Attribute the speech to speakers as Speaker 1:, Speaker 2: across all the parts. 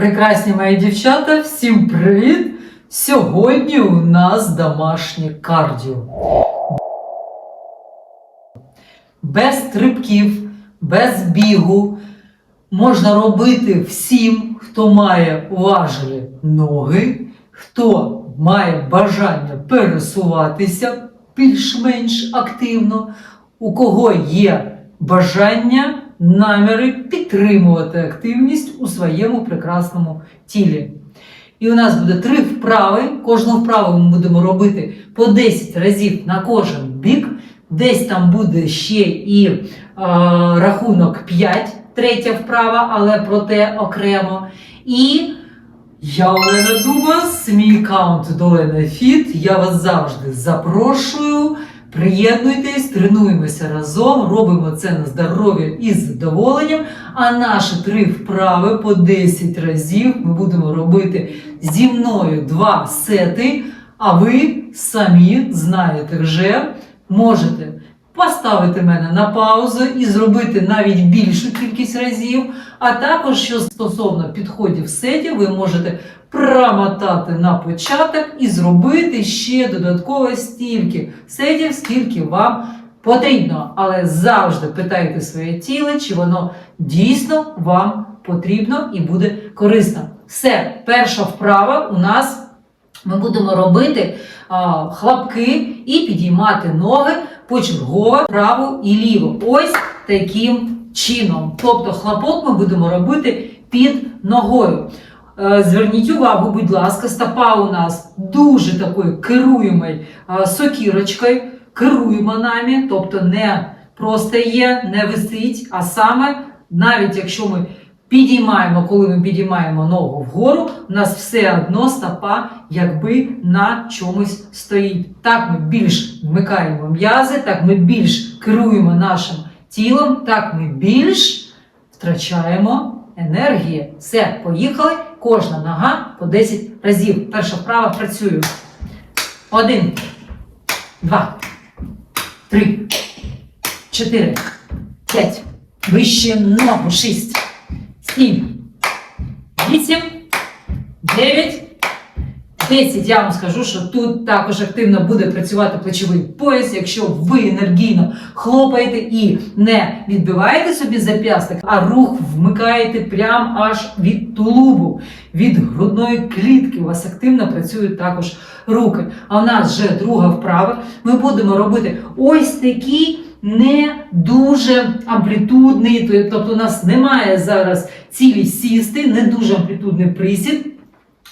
Speaker 1: Прекрасні мої дівчата, всім привіт! Сьогодні у нас домашнє кардіо. Без стрибків, без бігу можна робити всім, хто має важелі ноги, хто має бажання пересуватися більш-менш активно, у кого є бажання, наміри підтримувати активність у своєму прекрасному тілі. І у нас буде три вправи. Кожну вправу ми будемо робити по 10 разів на кожен бік. Десь там буде ще і е, рахунок 5, третя вправа, але про те окремо. І я Олена Дубас, мій аккаунт Долена Фіт. Я вас завжди запрошую. Приєднуйтесь, тренуємося разом, робимо це на здоров'я і з задоволенням. А наші три вправи по 10 разів ми будемо робити зі мною два сети. А ви самі знаєте вже, можете поставити мене на паузу і зробити навіть більшу кількість разів. А також, що стосовно підходів сетів, ви можете промотати на початок і зробити ще додатково стільки сетів, скільки вам потрібно. Але завжди питайте своє тіло, чи воно дійсно вам потрібно і буде корисно. Все, перша вправа у нас. Ми будемо робити а, хлопки і підіймати ноги почергово праву і ліву. Ось таким чином. Тобто хлопок ми будемо робити під ногою. Е, Зверніть увагу, будь ласка, стопа у нас дуже такою керуємою сокірочкою, керуємо нами, тобто не просто є, не висить, а саме, навіть якщо ми підіймаємо, коли ми підіймаємо ногу вгору, у нас все одно стопа якби на чомусь стоїть. Так ми більш вмикаємо м'язи, так ми більш керуємо нашим тілом, так ми більш втрачаємо енергії. Все, поїхали. Кожна нога по 10 разів. Перша вправа працюю. Один, два, три, чотири, п'ять. Вище ногу. Шість, сім, вісім, дев'ять. 10 я вам скажу, що тут також активно буде працювати плечовий пояс, якщо ви енергійно хлопаєте і не відбиваєте собі зап'ясток, а рух вмикаєте прямо аж від тулубу, від грудної клітки. У вас активно працюють також руки. А в нас вже друга вправа. Ми будемо робити ось такі не дуже амплітудний, тобто у нас немає зараз цілі сісти, не дуже амплітудний присід.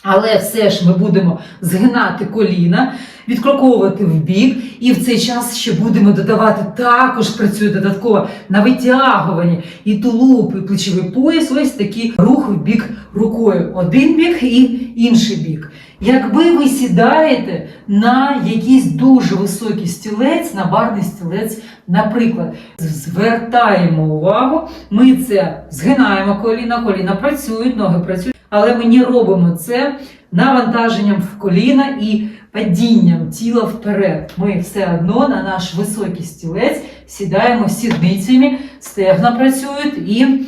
Speaker 1: Але все ж ми будемо згинати коліна, відкроковувати в бік, і в цей час ще будемо додавати, також працює додатково на витягуванні і тулуб, і плечовий пояс, ось такий рух в бік рукою. Один бік і інший бік. Якби ви сідаєте на якийсь дуже високий стілець, на барний стілець, наприклад, звертаємо увагу, ми це згинаємо коліна, коліна працюють, ноги працюють. Але ми не робимо це навантаженням в коліна і падінням тіла вперед. Ми все одно на наш високий стілець сідаємо сідницями, стегна працюють і е,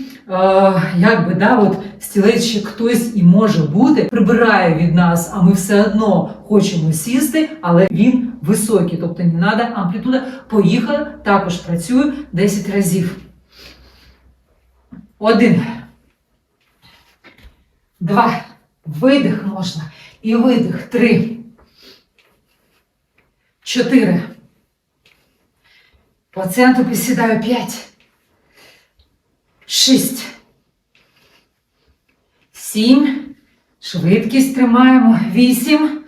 Speaker 1: якби да, от стілець ще хтось і може бути, прибирає від нас, а ми все одно хочемо сісти, але він високий, тобто не треба амплітуда. Поїхали, також працюю 10 разів. Один. Два. Видих можна. І видих. Три. Чотири. По центру присідаю. П'ять. Шість. Сім. Швидкість тримаємо. Вісім.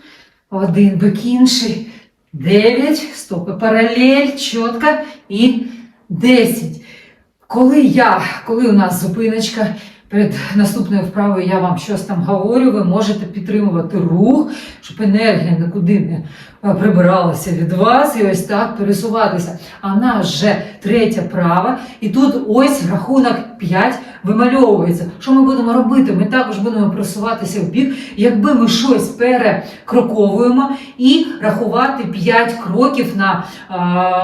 Speaker 1: Один бик інший. Дев'ять. Стопи паралель. Чітко. І десять. Коли я, коли у нас зупиночка, перед наступною вправою я вам щось там говорю, ви можете підтримувати рух, щоб енергія нікуди не е, прибиралася від вас і ось так пересуватися. А в нас вже третя права, і тут ось рахунок 5 вимальовується. Що ми будемо робити? Ми також будемо просуватися в бік, якби ми щось перекроковуємо і рахувати 5 кроків на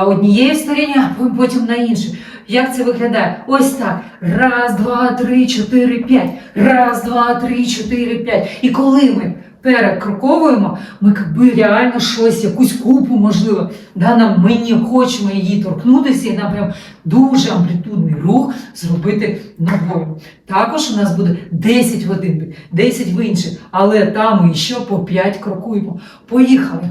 Speaker 1: однієї стороні, а потім на іншій. Як це виглядає? Ось так. Раз, два, три, чотири, п'ять. Раз, два, три, чотири, п'ять. І коли ми перекроковуємо, ми якби реально щось, якусь купу, можливо, да, нам ми не хочемо її торкнутися, і нам прям дуже амплітудний рух зробити ногою. Також у нас буде 10 в один бік, 10 в інший, але там ми ще по 5 крокуємо. Поїхали.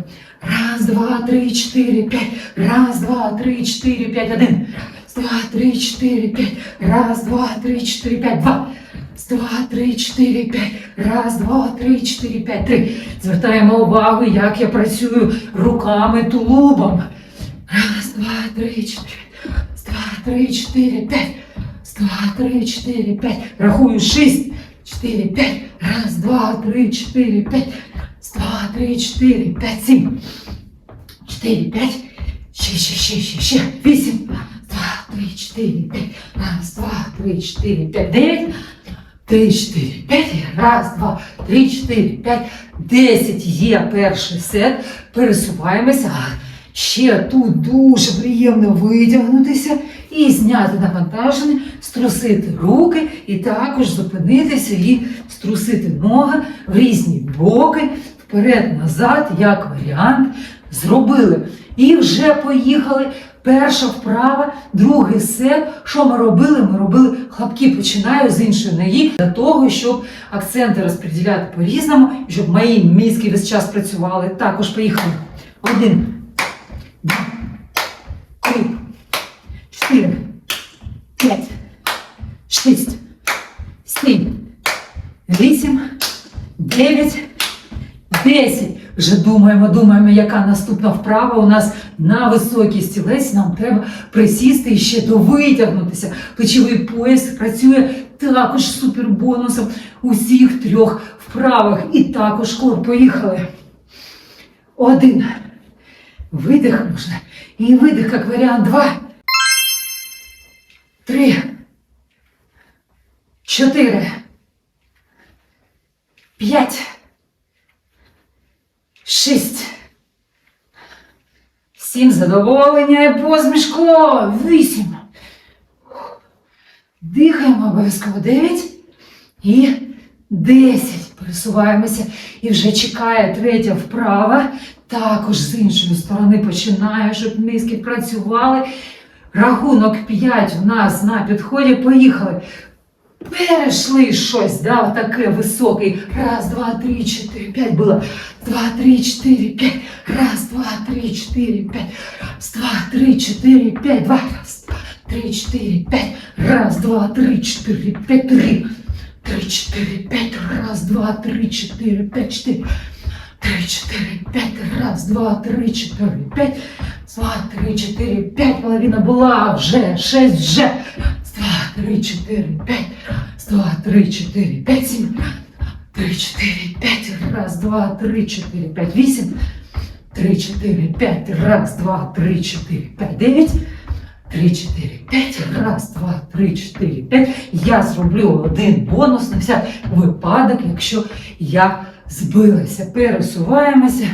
Speaker 1: Раз, два, три, чотири, п'ять. Раз, два, три, чотири, п'ять. Один. Два, три, чотири, п'ять. Раз, два, три, чотири, п'ять. Два. Два, три, чотири, п'ять. Раз, два, три, чотири, п'ять. Три. Звертаємо увагу, як я працюю руками, тулубом. Раз, два, три, чотири. Раз, два, три, чотири, п'ять. Раз, два, три, чотири, п'ять. Рахую шість. Чотири, п'ять. Раз, два, три, чотири, п'ять. Раз, два, три, чотири, п'ять, сім. Чотири, п'ять. Ще, ще, ще, ще, ще. Вісім. Три, чотири, п'ять. Раз, два, три, чотири, п'ять, дев'ять. Три, чотири, п'ять. Раз, два, три, чотири, п'ять. Десять. Є перший сет. Пересуваємося. Ще тут дуже приємно витягнутися і зняти навантаження, струсити руки і також зупинитися і струсити ноги в різні боки, вперед-назад, як варіант. Зробили. І вже поїхали. Перша вправа, другий сет. Що ми робили? Ми робили хлопки. Починаю з іншої ноги для того, щоб акценти розподіляти по-різному, щоб мої мізки весь час працювали. Також поїхали. Один, два, три, чотири, п'ять, шість, сім, вісім, дев'ять, десять. Вже думаємо, думаємо, яка наступна вправа у нас на високий стілець. Нам треба присісти і ще довитягнутися. Плечовий пояс працює також супербонусом у всіх трьох вправах. І також кор. Поїхали. Один. Видих можна. І видих, як варіант. Два. Три. Чотири. П'ять. Шість. Сім задоволення і посмішку. Вісім. Дихаємо обов'язково. Дев'ять. І десять. Пересуваємося. І вже чекає третя вправа. Також з іншої сторони починає, щоб мізки працювали. Рахунок 5 у нас на підході. Поїхали. Перейшли щось, да, таке високий. Раз, два, три, чотири, п'ять було. Два, три, чотири, п'ять. Раз, два, три, чотири, п'ять. Раз, два, три, чотири, п'ять. Два. Раз, два, три, чотири, п'ять. Раз, два, три, чотири, п'ять. Три. Три, чотири, п'ять. Раз, два, три, чотири, п'ять. Чотири. Три, чотири, п'ять. Раз, два, три, чотири, п'ять. Два, три, чотири, п'ять. Половина була вже. Шесть вже. Три, чотири, п'ять. Два, три, чотири, п'ять, сім. Три, чотири, п'ять. Раз, два, три, чотири, п'ять, вісім. Три, чотири, п'ять. Раз, два, три, чотири, п'ять, дев'ять. Три, чотири, п'ять. Раз, два, три, чотири, п'ять. Я зроблю один бонус на всяк випадок, якщо я збилася. Пересуваємося.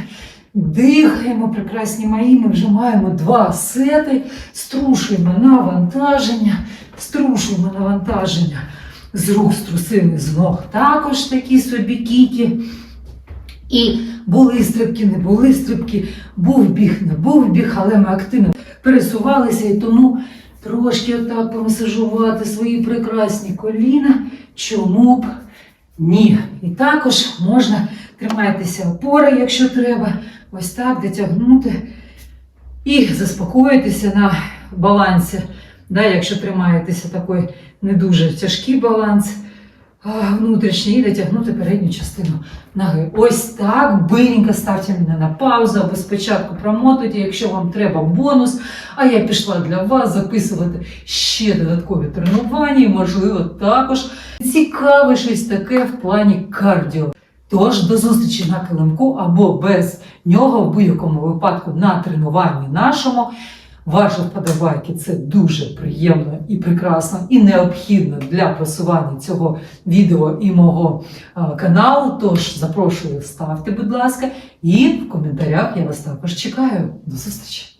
Speaker 1: Дихаємо, прекрасні мої, ми вже маємо два сети, струшуємо навантаження, струшуємо навантаження з рук, струсили з ног також такі собі кіки. І були стрибки, не були стрибки, був біг, не був біг, але ми активно пересувалися і тому трошки отак помасажувати свої прекрасні коліна. Чому б ні? І також можна тримайтеся опори, якщо треба, ось так дотягнути і заспокоїтися на балансі. Да, якщо тримаєтеся такий не дуже тяжкий баланс внутрішній, і дотягнути передню частину ноги. Ось так, биренько ставте мене на паузу, або спочатку промотуйте, якщо вам треба бонус. А я пішла для вас записувати ще додаткові тренування, і, можливо, також цікаве щось таке в плані кардіо. Тож до зустрічі на килимку або без нього в будь-якому випадку на тренуванні нашому. Ваші вподобайки це дуже приємно і прекрасно, і необхідно для просування цього відео і мого каналу. Тож запрошую, ставте, будь ласка, і в коментарях я вас також чекаю. До зустрічі!